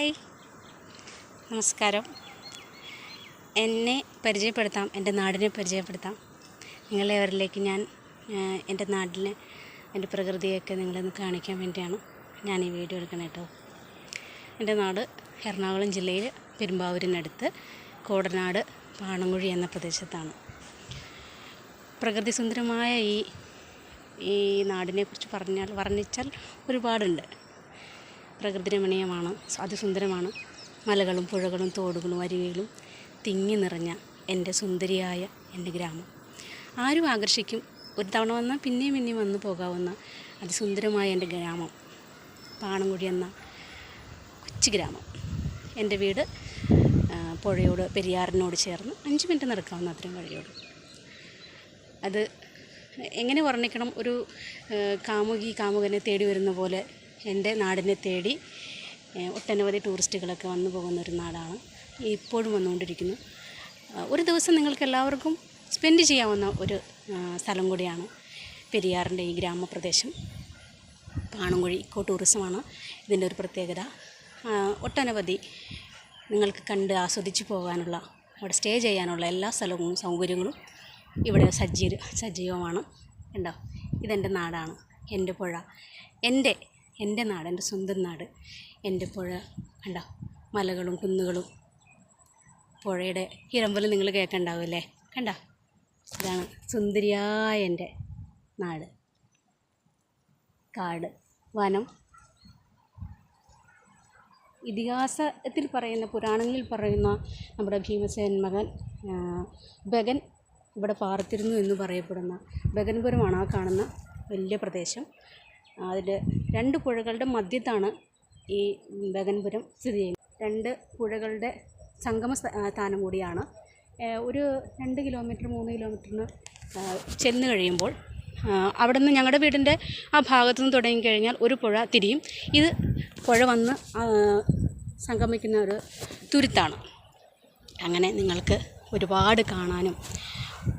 Hi. നമസ്കാരം. എന്നെ പരിചയപ്പെടുത്താം എന്റെ നാടിനെ പരിചയപ്പെടുത്താം. നിങ്ങളെവരിലേക്ക് ഞാൻ എന്റെ നാടിനെ എന്റെ പ്രകൃതിയൊക്കെ നിങ്ങളൊന്ന് കാണിക്കാൻ വേണ്ടിയാണ് ഞാൻ ഈ വീഡിയോ എടുക്കണം കേട്ടോ. എന്റെ നാട് എറണാകുളം ജില്ലയിൽ പെരുമ്പാവൂരിനടുത്ത് കോടനാട് പാണങ്കുഴി എന്ന പ്രദേശത്താണ്. പ്രകൃതി സുന്ദരമായ ഈ ഈ നാടിനെക്കുറിച്ച് പറഞ്ഞാൽ വർണിച്ചാൽ ഒരുപാടുണ്ട്. പ്രകൃതി രമണീയമാണ് അതിസുന്ദരമാണ് മലകളും പുഴകളും തോടുകളും അരുവികളും തിങ്ങി നിറഞ്ഞ എന്റെ സുന്ദരിയായ എന്റെ ഗ്രാമം. ആരും ആകർഷിക്കും. ഒരു തവണ വന്നാൽ പിന്നെയും പിന്നെയും വന്നു പോകാവുന്ന അതിസുന്ദരമായ എന്റെ ഗ്രാമം. പാണംകുടി എന്ന കൊച്ചു ഗ്രാമം. എന്റെ വീട് പുഴയോട് പെരിയാറിനോട് ചേർന്ന് അഞ്ച് മിനിറ്റ് നടക്കാവുന്ന അത്രയും വഴിയോട്. അത് എങ്ങനെ വർണിക്കണം? ഒരു കാമുകി കാമുകനെ തേടി വരുന്ന പോലെ എന്റെ നാടിനെ തേടി ഒട്ടനവധി ടൂറിസ്റ്റുകളൊക്കെ വന്നു പോകുന്ന ഒരു നാടാണ് ഇപ്പോഴും വന്നുകൊണ്ടിരിക്കുന്നു. ഒരു ദിവസം നിങ്ങൾക്ക് എല്ലാവർക്കും സ്പെൻഡ് ചെയ്യാവുന്ന ഒരു സ്ഥലം കൂടിയാണ് പെരിയാറിന്റെ ഈ ഗ്രാമപ്രദേശം. പാണങ്കുഴി ഇക്കോ ടൂറിസമാണ് ഇതിന്റെ ഒരു പ്രത്യേകത. ഒട്ടനവധി നിങ്ങൾക്ക് കണ്ട് ആസ്വദിച്ച് പോകാനുള്ള അവിടെ സ്റ്റേ ചെയ്യാനുള്ള എല്ലാ സ്ഥലവും സൗകര്യങ്ങളും ഇവിടെ സജ്ജീ സജീവമാണ്. ഉണ്ടോ ഇതെന്റെ നാടാണ്. എന്റെ പുഴ. എന്റെ എന്റെ നാട് എന്റെ സ്വന്തം നാട് എന്റെ പുഴ കണ്ട? മലകളും കുന്നുകളും. പുഴയുടെ ഇരമ്പൽ നിങ്ങൾ കേൾക്കണ്ടാവില്ലേ കണ്ട? ഇതാണ് സുന്ദരിയായ എന്റെ നാട്. കാട് വനം. ഇതിഹാസത്തിൽ പറയുന്ന പുരാണങ്ങളിൽ പറയുന്ന നമ്മുടെ ഭീമസേൻ മകൻ ബഗൻ ഇവിടെ പാർത്തിരുന്നു എന്ന് പറയപ്പെടുന്ന ബഗൻപുരമാണ് ആ കാണുന്ന വലിയ പ്രദേശം. അതിൽ രണ്ട് പുഴകളുടെ മധ്യത്താണ് ഈ ബഗൻപുരം സ്ഥിതി ചെയ്യുന്നത്. രണ്ട് പുഴകളുടെ സംഗമ സ്ഥാനം കൂടിയാണ്. ഒരു രണ്ട് കിലോമീറ്റർ മൂന്ന് കിലോമീറ്ററിന് ചെന്ന് കഴിയുമ്പോൾ അവിടെ നിന്ന് ഞങ്ങളുടെ വീടിന്റെ ആ ഭാഗത്തു നിന്ന് തുടങ്ങിക്കഴിഞ്ഞാൽ ഒരു പുഴ തിരിയും. ഇത് പുഴ വന്ന് സംഗമിക്കുന്ന ഒരു തുരുത്താണ്. അങ്ങനെ നിങ്ങൾക്ക് ഒരുപാട് കാണാനും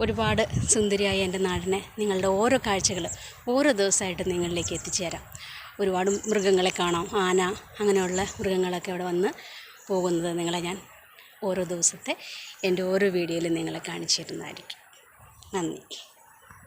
ഒരുപാട് സുന്ദരിയായ എന്റെ നാടിനെ നിങ്ങളുടെ ഓരോ കാഴ്ചകൾ ഓരോ ദിവസമായിട്ട് നിങ്ങളിലേക്ക് എത്തിച്ചേരാം. ഒരുപാട് മൃഗങ്ങളെ കാണാം ആന അങ്ങനെയുള്ള മൃഗങ്ങളൊക്കെ ഇവിടെ വന്ന് പോകുന്നത് നിങ്ങളെ ഞാൻ ഓരോ ദിവസത്തെ എന്റെ ഓരോ വീഡിയോയിലും നിങ്ങളെ കാണിച്ചു തരുന്നതായിരിക്കും. നന്ദി.